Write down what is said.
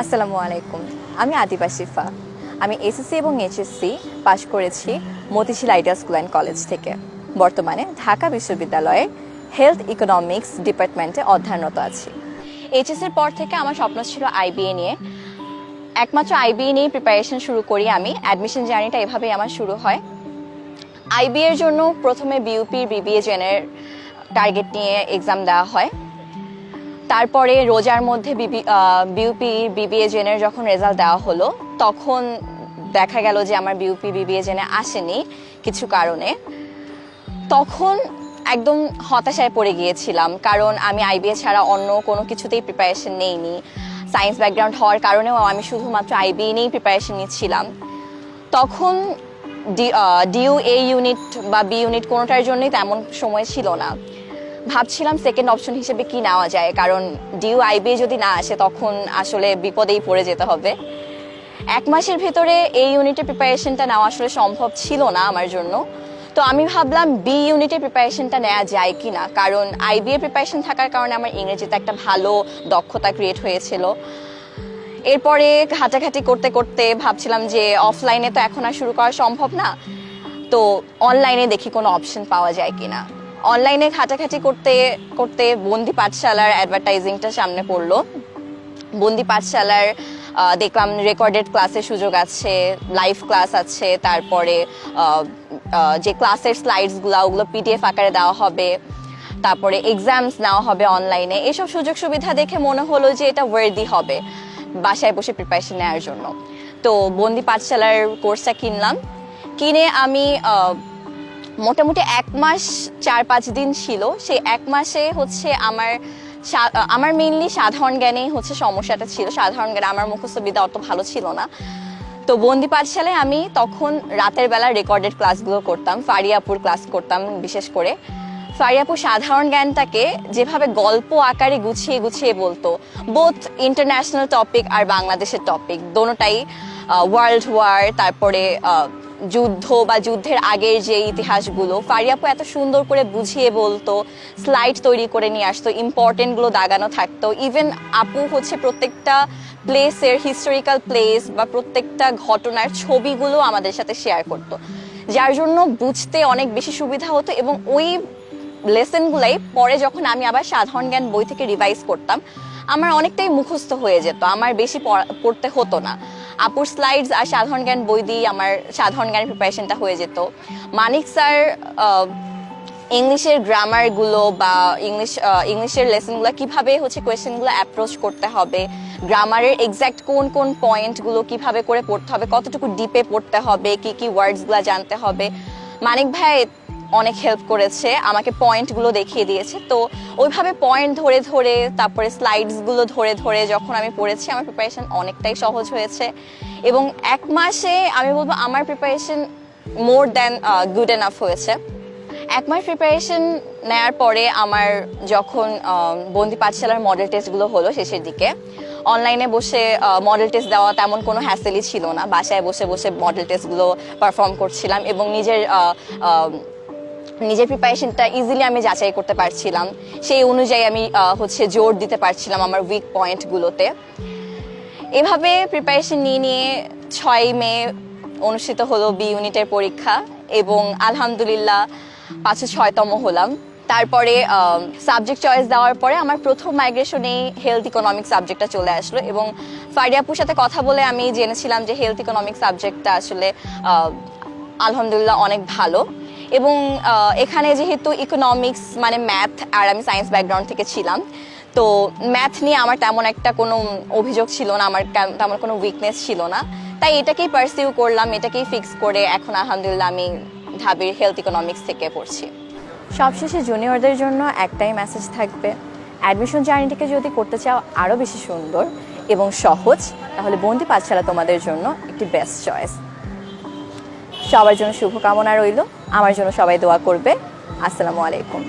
আসসালামু আলাইকুম। আমি আদিবা শিফা। আমি এসএসসি এবং এইচএসসি পাশ করেছি Motijheel ideal school and college থেকে। বর্তমানে ঢাকা বিশ্ববিদ্যালয়ের হেলথ ইকোনমিক্স ডিপার্টমেন্টে অধ্যয়নরত আছি। এইচএসসির পর থেকে আমার স্বপ্ন ছিল আইবিএ নিয়ে। একমাত্র আইবিএ নিয়ে প্রিপারেশন শুরু করি আমি। অ্যাডমিশন জার্নিটা এভাবেই আমার শুরু হয়। আইবি এর জন্য প্রথমে বিউপি বিবিএ জেনের টার্গেট নিয়ে এক্সাম দেওয়া হয়। তারপরে রোজার মধ্যে বিবি বিউপি বিবিএ জেনের যখন রেজাল্ট দেওয়া হলো, তখন দেখা গেল যে আমার বিউপি বিবিএ জেনে আসেনি কিছু কারণে। তখন একদম হতাশায় পড়ে গিয়েছিলাম, কারণ আমি আইবিএ ছাড়া অন্য কোনো কিছুতেই প্রিপারেশন নেইনি। সায়েন্স ব্যাকগ্রাউন্ড হওয়ার কারণেও আমি শুধুমাত্র আইবিএ নিয়েই প্রিপারেশন নিচ্ছিলাম। তখন ডিউ এ ইউনিট বা বি ইউনিট কোনোটার জন্যই তেমন সময় ছিল না। ভাবছিলাম সেকেন্ড অপশন হিসেবে কি নেওয়া যায়, কারণ ডিউ আইবি যদি না আসে তখন আসলে বিপদেই পড়ে যেতে হবে। এক মাসের ভেতরে এই ইউনিটের প্রিপারেশনটা নেওয়া আসলে সম্ভব ছিল না আমার জন্য। তো আমি ভাবলাম বি ইউনিটের প্রিপারেশনটা নেওয়া যায় কি না কারণ আইবি এর প্রিপারেশন থাকার কারণে আমার ইংরেজিতে একটা ভালো দক্ষতা ক্রিয়েট হয়েছিল। এরপরে ঘাটাঘাটি করতে করতে ভাবছিলাম যে অফলাইনে তো এখন আর শুরু করা সম্ভব না, তো অনলাইনে দেখি কোনো অপশন পাওয়া যায় কিনা। অনলাইনে ঘাটাঘাটি করতে করতে বন্দি পাঠশালার অ্যাডভার্টাইজিংটা সামনে পড়ল। বন্দি পাঠশালার দেখলাম রেকর্ডেড ক্লাসের সুযোগ আছে লাইভ ক্লাস আছে, তারপরে যে ক্লাসের স্লাইডসগুলো ওগুলো পিডিএফ আকারে দেওয়া হবে, তারপরে এক্সামস নেওয়া হবে অনলাইনে এসব সুযোগ সুবিধা দেখে মনে হলো যে এটা ওয়ার্দি হবে, বাসায় বসে প্রিপারেশন নেওয়ার জন্য। তো বন্দি পাঠশালার কোর্সটা কিনলাম। কিনে আমি মোটামুটি এক মাস চার পাঁচ দিন ছিল। সেই এক মাসে হচ্ছে আমার আমার মেইনলি সাধারণ জ্ঞানেই হচ্ছে সমস্যাটা ছিল। সাধারণ জ্ঞান আমার মুখস্থ বিদ্যা অত ভালো ছিল না। তো বন্দি পাঠশালায় আমি তখন রাতের বেলা রেকর্ডেড ক্লাসগুলো করতাম, ফারিয়াপুর ক্লাস করতাম বিশেষ করে। ফারিয়াপুর সাধারণ জ্ঞানটাকে যেভাবে গল্প আকারে গুছিয়ে গুছিয়ে বলতো বোথ ইন্টারন্যাশনাল টপিক আর বাংলাদেশের টপিক দোনোটাই ওয়ার্ল্ড ওয়ার তারপরে যুদ্ধ বা যুদ্ধের আগের যে ইতিহাসগুলো ফারিয়াপু এত সুন্দর করে বুঝিয়ে বলতো স্লাইড তৈরি করে নিয়ে আসতো ইম্পর্টেন্টগুলো দাগানো থাকতো। ইভেন আপু হচ্ছে প্রত্যেকটা প্লেসের হিস্টোরিক্যাল প্লেস বা প্রত্যেকটা ঘটনার ছবিগুলো আমাদের সাথে শেয়ার করতো। যার জন্য বুঝতে অনেক বেশি সুবিধা হতো এবং ওই লেসনগুলাই পরে যখন আমি আবার সাধারণ জ্ঞান বই থেকে রিভাইজ করতাম, আমার অনেকটাই মুখস্থ হয়ে যেত। আমার বেশি পড়তে হতো না। আপুর স্লাইডস আর সাধারণ জ্ঞান বই দিয়ে আমার সাধারণ জ্ঞানের প্রিপারেশনটা হয়ে যেত। মানিক স্যার ইংলিশের গ্রামারগুলো বা ইংলিশ ইংলিশের লেসনগুলো কীভাবে হচ্ছে কোয়েশ্চেনগুলো অ্যাপ্রোচ করতে হবে গ্রামারের এক্স্যাক্ট কোন কোন পয়েন্টগুলো কীভাবে করে পড়তে হবে, কতটুকু ডিপে পড়তে হবে, কি কি ওয়ার্ডসগুলো জানতে হবে। মানিক ভাই অনেক হেল্প করেছে, আমাকে পয়েন্টগুলো দেখিয়ে দিয়েছে। তো ওইভাবে পয়েন্ট ধরে ধরে, তারপরে স্লাইডসগুলো ধরে ধরে যখন আমি পড়েছি, আমার প্রিপারেশন অনেকটাই সহজ হয়েছে। এবং এক মাসে আমি বলব আমার preparation more than good enough হয়েছে। এক মাস প্রিপারেশন নেয়ার পরে আমার যখন বন্দি পাঠশালার মডেল টেস্টগুলো হলো শেষের দিকে অনলাইনে বসে মডেল টেস্ট দেওয়া তেমন কোনো হ্যাসেলই ছিল না। বাসায় বসে বসে মডেল টেস্টগুলো পারফর্ম করছিলাম এবং নিজের নিজের প্রিপারেশনটা ইজিলি আমি যাচাই করতে পারছিলাম। সেই অনুযায়ী আমি হচ্ছে জোর দিতে পারছিলাম আমার উইক পয়েন্টগুলোতে এভাবে প্রিপারেশন নিয়ে নিয়ে ছয় মে অনুষ্ঠিত হলো বি ইউনিটের পরীক্ষা এবং আলহামদুলিল্লাহ পাঁচশো ছয়তম হলাম। তারপরে সাবজেক্ট চয়েস দেওয়ার পরে আমার প্রথম মাইগ্রেশনে হেলথ ইকোনমিক সাবজেক্টটা চলে আসলো এবং ফারিয়াপুর সাথে কথা বলে আমি জেনেছিলাম যে হেলথ ইকোনমিক সাবজেক্টটা আসলে আলহামদুলিল্লাহ অনেক ভালো। এবং এখানে যেহেতু ইকোনমিক্স মানে ম্যাথ আর আমি সায়েন্স ব্যাকগ্রাউন্ড থেকে ছিলাম, তো ম্যাথ নিয়ে আমার তেমন একটা কোনো অভিযোগ ছিল না, আমার তেমন কোনো উইকনেস ছিল না। তাই এটাকেই পারসিউ করলাম, এটাকেই ফিক্স করে এখন আলহামদুলিল্লাহ আমি ঢাবির হেলথ ইকোনমিক্স থেকে পড়ছি। সবশেষে জুনিয়রদের জন্য একটাই মেসেজ থাকবে অ্যাডমিশন জার্নিটিকে যদি করতে চাও আরও বেশি সুন্দর এবং সহজ, তাহলে বন্দি পাঠশালা তোমাদের জন্য একটি বেস্ট চয়েস সবার জন্য শুভকামনা রইল। আমার জন্য সবাই দোয়া করবে। আসসালামু আলাইকুম।